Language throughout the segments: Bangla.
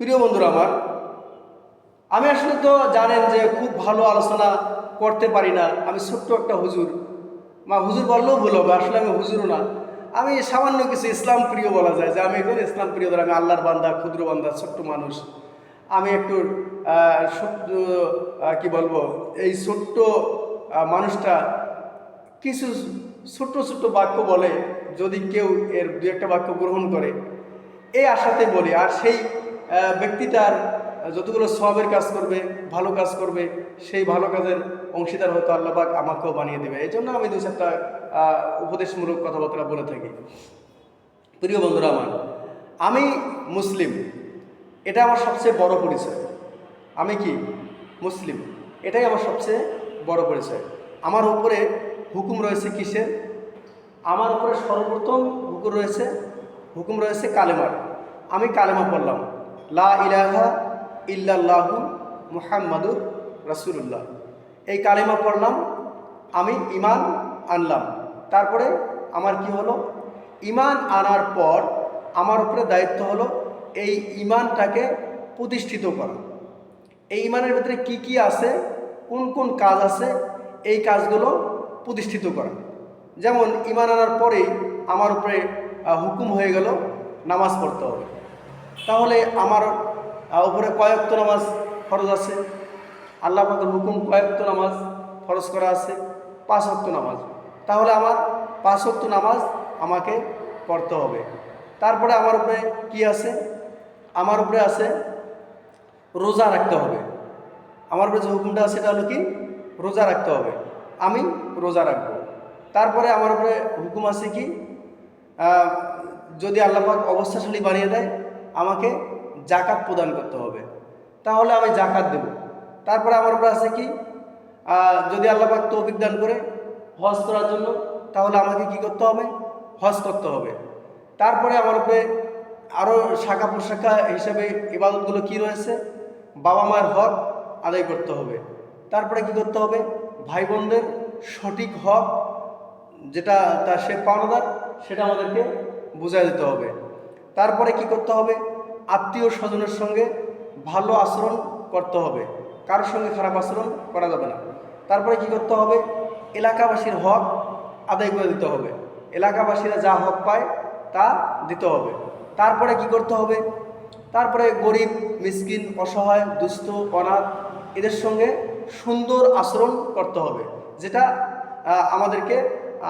প্রিয় বন্ধুরা আমার, আমি আসলে তো জানেন যে খুব ভালো আলোচনা করতে পারি না। আমি ছোট্ট একটা হুজুর। মা হুজুর বললেও ভুল হবে, আসলে আমি হুজুরও না। আমি সামান্য কিছু ইসলাম প্রিয় বলা যায়, যে আমি একজন ইসলাম প্রিয় ধর আমি আল্লাহর বান্দা, ক্ষুদ্র বান্দা, ছোট্ট মানুষ। আমি একটু কি বলব, এই ছোট্ট মানুষটা কিছু ছোট্ট ছোট্ট বাক্য বলে যদি কেউ এর দু একটা বাক্য গ্রহণ করে, এই আশাতে বলি। আর সেই আহ, ব্যক্তিটার যতগুলো সবের কাজ করবে ভালো কাজ করবে সেই ভালো কাজের অংশীদার হয়তো আল্লাহবাক আমাকেও বানিয়ে দেবে। এই জন্য আমি দু চারটা উপদেশমূলক কথাবার্তা বলে থাকি। প্রিয় বন্ধুরা আমার আমি মুসলিম এটা আমার সবচেয়ে বড় পরিচয়। আমি কি? মুসলিম এটাই আমার সবচেয়ে বড় পরিচয়। আমার উপরে হুকুম রয়েছে কিসের? আমার উপরে সর্বপ্রথম হুকুম রয়েছে হুকুম রয়েছে কালেমার। আমি কালেমা পড়লাম। লা ইলাহা ইল্লাল্লাহু মুহাম্মাদুর রাসূলুল্লাহ। এই কালেমা পড়লাম, আমি ইমান আনলাম। তারপরে আমার কি হলো? ইমান আনার পর আমার উপরে দায়িত্ব হলো এই ইমানটাকে প্রতিষ্ঠিত করা। এই ইমানের ভিতরে কি কি আছে? কোন কোন কাজ আছে? এই কাজগুলো প্রতিষ্ঠিত করা। যেমন ইমান আনার পরেই আমার উপরে হুকুম হয়ে গেল, নামাজ পড়তে হবে। তাহলে আমার উপরে কয়েকত নামাজ ফরজ আছে। আল্লাহ পাকের হুকুম কয়েকত নামাজ ফরজ করা আছে, পাঁচ অক্ত নামাজ। তাহলে আমার পাঁচ অক্ত নামাজ আমাকে পড়তে হবে। তারপরে আমার উপরে কি আছে? আমার উপরে আছে রোজা রাখতে হবে। আমার উপরে যে হুকুমটা আছে, সেটা হলো কি? রোজা রাখতে হবে। আমি রোজা রাখব। তারপরে আমার উপরে হুকুম আছে কি? যদি আল্লাপাক অবস্থাশালী বানিয়ে দেয় আমাকে জাকাত প্রদান করতে হবে। তাহলে আমি জাকাত দেব। তারপরে আমার উপরে আছে কি? যদি আল্লাপাক তৌফিক দান করে হজ করার জন্য, তাহলে আমাকে কি করতে হবে? হজ করতে হবে। তারপরে আমার উপরে আরও শাখা প্রশাখা হিসাবে ইবাদতগুলো কি রয়েছে? বাবা মায়ের হক আদায় করতে হবে। তারপরে কি করতে হবে? ভাই বোনদের সঠিক হক যেটা তার সে পাওনাদার, সেটা আমাদেরকে বুঝাই দিতে হবে। তারপরে কি করতে হবে? আত্মীয় স্বজনের সঙ্গে ভালো আচরণ করতে হবে। কারোর সঙ্গে খারাপ আচরণ করা যাবে না। তারপরে কি করতে হবে? এলাকাবাসীর হক আদায় করে দিতে হবে। এলাকাবাসীরা যা হক পায় তা দিতে হবে। তারপরে কি করতে হবে? তারপরে গরিব, মিসকিন, অসহায়, দুস্থ, অনাথ এদের সঙ্গে সুন্দর আচরণ করতে হবে। যেটা আমাদেরকে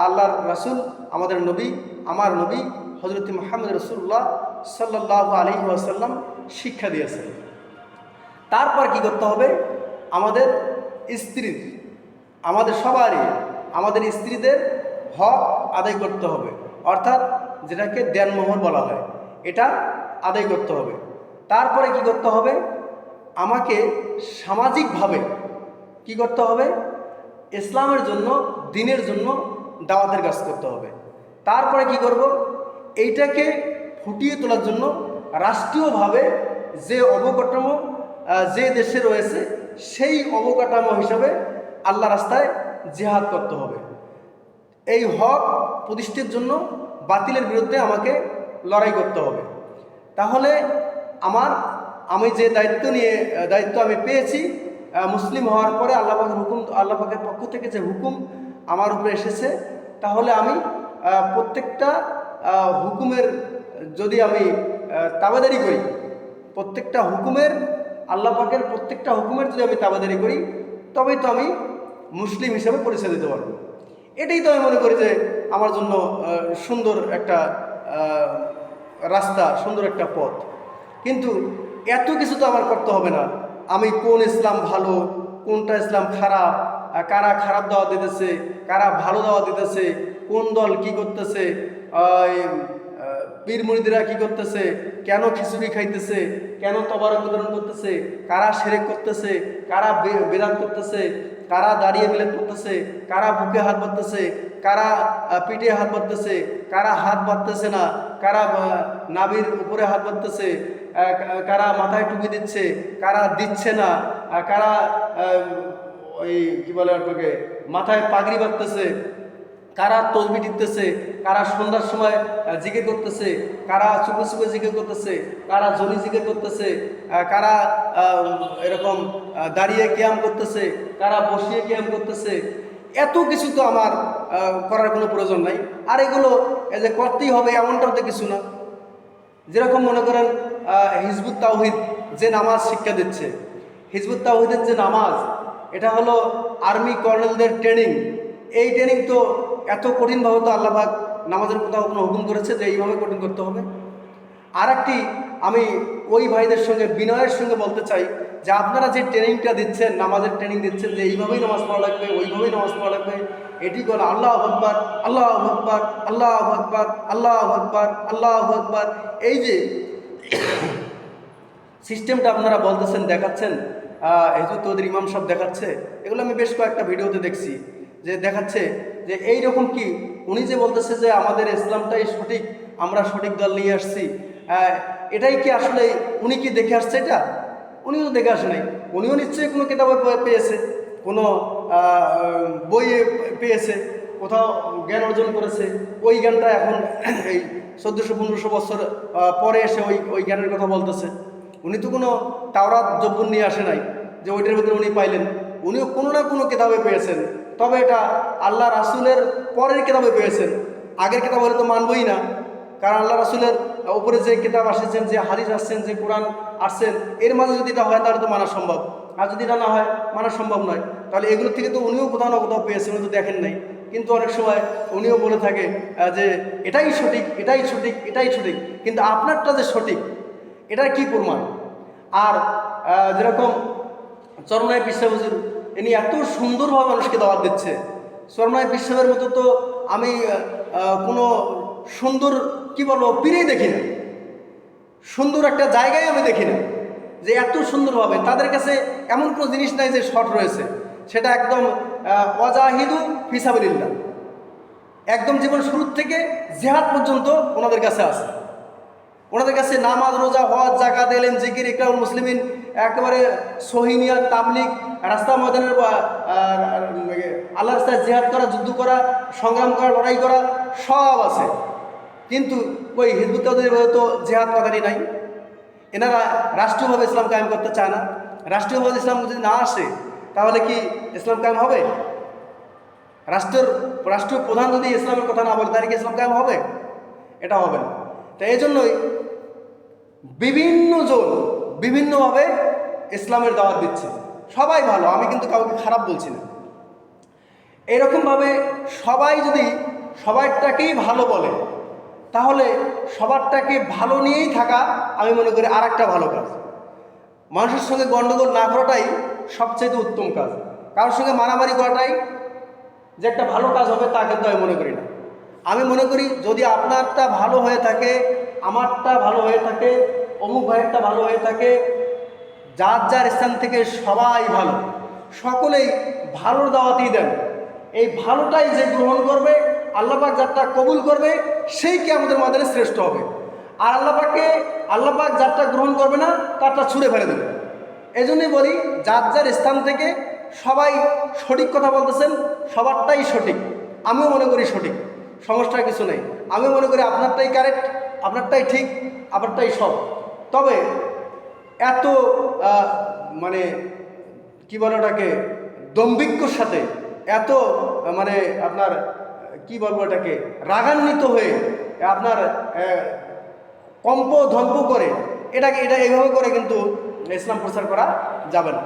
আল্লাহর রাসুল, আমাদের নবী, আমার নবী হজরত মোহাম্মদ রসুল্লাহ সাল্লাহ আলী ওয়াসাল্লাম শিক্ষা দিয়েছেন। তারপর কি করতে হবে? আমাদের স্ত্রীর আমাদের সবারই, আমাদের স্ত্রীদের হক আদায় করতে হবে। অর্থাৎ যেটাকে দেনমোহর বলা হয়, এটা আদায় করতে হবে। তারপরে কি করতে হবে? আমাকে সামাজিকভাবে কি করতে হবে? ইসলামের জন্য, দিনের জন্য দাওয়াতের কাজ করতে হবে। তারপরে কি করব? এইটাকে ফুটিয়ে তোলার জন্য রাষ্ট্রীয়ভাবে যে অবকাঠামো যে দেশে রয়েছে, সেই অবকাঠামো হিসাবে আল্লাহ রাস্তায় জেহাদ করতে হবে। এই হক প্রতিষ্ঠির জন্য বাতিলের বিরুদ্ধে আমাকে লড়াই করতে হবে। তাহলে আমার, আমি যে দায়িত্ব নিয়ে, দায়িত্ব আমি পেয়েছি মুসলিম হওয়ার পরে আল্লাহ পাকের হুকুম, আল্লাহ পাকের পক্ষ থেকে যে হুকুম আমার উপরে এসেছে, তাহলে আমি প্রত্যেকটা হুকুমের, যদি আমি তাবাদারি করি, প্রত্যেকটা হুকুমের, আল্লাহ পাকের প্রত্যেকটা হুকুমের যদি আমি তাবেদারি করি, তবেই তো আমি মুসলিম হিসেবে পরিচয় দিতে পারব। এটাই তো আমি মনে করি যে আমার জন্য সুন্দর একটা রাস্তা, সুন্দর একটা পথ। কিন্তু এত কিছু তো আমার করতে হবে না। আমি কোন ইসলাম ভালো, কোনটা ইসলাম খারাপ কারা খারাপ দাওয়া দিতেছে, কারা ভালো দাওয়া দিতেছে, কোন দল কি করতেছে পীর মুরিদরা কি করতেছে? কেন খিচুড়ি খাইতেছে? কেন তবারক বিতরণ করতেছে? কারা সেরেক করতেছে? কারা বে- বেদাত করতেছে? কারা দাঁড়িয়ে মিলে করতেছে? কারা বুকে হাত বাঁধতেছে? কারা পিঠে হাত বাঁধতেছে? কারা হাত বাঁধতেছে না? কারা নাভির উপরে হাত বাঁধতেছে? কারা মাথায় টুপি দিচ্ছে? কারা দিচ্ছে না? কারা ওই, কি বলে আপনাকে মাথায় পাগড়ি বাঁধতেছে? কারা তসবি টিপতেছে কারা সন্ধ্যার সময় জিকির করতেছে, কারা চুপে চুপে জিকির করতেছে, কারা জলি জিকির করতেছে কারা এরকম দাঁড়িয়ে ক্যাম করতেছে, কারা বসিয়ে ক্যাম করতেছে, এত কিছু তো আমার করার কোনো প্রয়োজন নাই। আর এগুলো যে করতেই হবে এমনটাও তো কিছু না। যেরকম মনে করেন হিজবুত তাওহিদ যে নামাজ শিক্ষা দিচ্ছে, হিজবুত তাওহিদের যে নামাজ, এটা হলো আর্মি কর্নেলদের ট্রেনিং। এই ট্রেনিং তো এত কঠিনভাবে তো আল্লাহবাক নামাজের কোথাও কোনো হুকুম করেছে যে এইভাবে কঠিন করতে হবে। আর একটি আমি ওই ভাইদের সঙ্গে, বিনয়ের সঙ্গে বলতে চাই যে আপনারা যে ট্রেনিংটা দিচ্ছেন, নামাজের ট্রেনিং দিচ্ছেন যে এইভাবেই নামাজ পড়া লাগবে, ওইভাবেই নামাজ পড়া লাগবে, এটি করে আল্লাহ আকবর আল্লাহ আকবর আল্লাহ আকবর আল্লাহ আকবর আল্লাহ আকবর। এই যে সিস্টেমটা আপনারা বলতেছেন, দেখাচ্ছেন হেজু তোদের ইমাম সব দেখাচ্ছে, এগুলো আমি বেশ কয়েকটা ভিডিওতে দেখছি। যে দেখাচ্ছে যে এই রকম কি? উনি যে বলতেছে যে আমাদের ইসলামটাই সঠিক, আমরা সঠিক দল নিয়ে আসছি এটাই কি আসলে উনি কি দেখে আসছে এটা? উনিও তো দেখে আসে নাই উনিও নিশ্চয়ই কোনো কিতাবে পেয়েছে, কোনো বইয়ে পেয়েছে, কোথাও জ্ঞান অর্জন করেছে। ওই জ্ঞানটা এখন এই চোদ্দোশো, পনেরোশো বছর পরে এসে ওই ওই জ্ঞানের কথা বলতেছে। উনি তো কোনো তাওরাত জব্বন নিয়ে আসে নাই, যে ওইটার ভিতরে উনি পাইলেন। উনিও কোনো না কোনো কেতাবে পেয়েছেন। তবে এটা আল্লাহ রাসুলের পরের কিতাবে পেয়েছেন। আগের কিতাব হলে তো মানবই না। কারণ আল্লাহ রাসুলের উপরে যে কিতাব আসেছেন, যে হাদিস আসছেন, যে কোরআন আসছেন, এর মাঝে যদি এটা হয় তাহলে তো মানা সম্ভব। আর যদি এটা না হয়, মানা সম্ভব নয়। তাহলে এগুলো থেকে তো উনিও কোথাও না কোথাও পেয়েছেন, উনি তো দেখেন নাই। কিন্তু অনেক সময় উনিও বলে থাকে যে এটাই সঠিক এটাই সঠিক এটাই সঠিক। কিন্তু আপনারটা যে সঠিক, এটার কি প্রমাণ? আর যেরকম চরমায় বিশ্বাস হুজুর ইনি এত সুন্দরভাবে মানুষকে দাওয়াত দিচ্ছে। চরমায় বিশ্বের মতো তো আমি কোনো সুন্দর, কি বলব পীরেই দেখি না। সুন্দর একটা জায়গায় আমি দেখি না যে এত সুন্দরভাবে। তাদের কাছে এমন কোনো জিনিস নাই যে শর্ট রয়েছে। সেটা একদম অজাহিদু ফিসাবিল্লা একদম জীবন শুরুর থেকে জেহাদ পর্যন্ত ওনাদের কাছে আছে। ওনাদের কাছে নামাজ, রোজা, হজ জাকাত এলেন জিকির ইকরাউল মুসলিমিন, একেবারে সহিনিয়া তাবলিক রাস্তা ময়দানের আল্লাহ রাস্তায় জেহাদ করা, যুদ্ধ করা, সংগ্রাম করা, লড়াই করা, সব আছে। কিন্তু ওই হিজবুত্তাদের তো জেহাদ কথাটি নাই। এনারা রাষ্ট্রীয়ভাবে ইসলাম কায়েম করতে চায় না। রাষ্ট্রীয়ভাবে ইসলাম যদি না আসে, তাহলে কি ইসলাম কায়েম হবে? রাষ্ট্রের, রাষ্ট্রীয় প্রধান যদি ইসলামের কথা না বলে, তাহলে কি ইসলাম কায়েম হবে? এটা হবে না। তো এই জন্যই বিভিন্ন জন বিভিন্নভাবে ইসলামের দাওয়াত দিচ্ছে। সবাই ভালো, আমি কিন্তু কাউকে খারাপ বলছি না। এরকমভাবে সবাই যদি সবাইটাকেই ভালো বলে, তাহলে সবারটাকে ভালো নিয়েই থাকা আমি মনে করি আর একটা ভালো কাজ। মানুষের সঙ্গে গণ্ডগোল না করাটাই সবচেয়ে উত্তম কাজ। কারোর সঙ্গে মারামারি করাটাই যে একটা ভালো কাজ হবে তা কিন্তু আমি মনে করি না। আমি মনে করি যদি আপনারটা ভালো হয়ে থাকে, আমারটা ভালো হয়ে থাকে, অমুক ভাইয়েরটা ভালো হয়ে থাকে, যার যার স্থান থেকে সবাই ভালো। সকলেই ভালোর দাওয়াতই দেন। এই ভালোটাই যে গ্রহণ করবে আল্লাপাক যারটা কবুল করবে, সেই কি আমাদের মাঝে শ্রেষ্ঠ হবে। আর আল্লাপাককে আল্লাপাক যারটা গ্রহণ করবে না, তারটা ছুঁড়ে ফেলে দেবে। এই জন্যই বলি, যার যার স্থান থেকে সবাই সঠিক কথা বলতেছেন, সবারটাই সঠিক। আমিও মনে করি সঠিক। সমস্যার কিছু নেই। আমি মনে করি আপনারটাই কারেক্ট আপনারটাই ঠিক, আপনারটাই সব। তবে এত মানে কি বলে ওটাকে, দম্ভিক্যর সাথে এত মানে আপনার, কি বলব এটাকে, রাগান্বিত হয়ে আপনার কম্প ধম্প করে, এটাকে, এটা এইভাবে করে কিন্তু ইসলাম প্রচার করা যাবে না।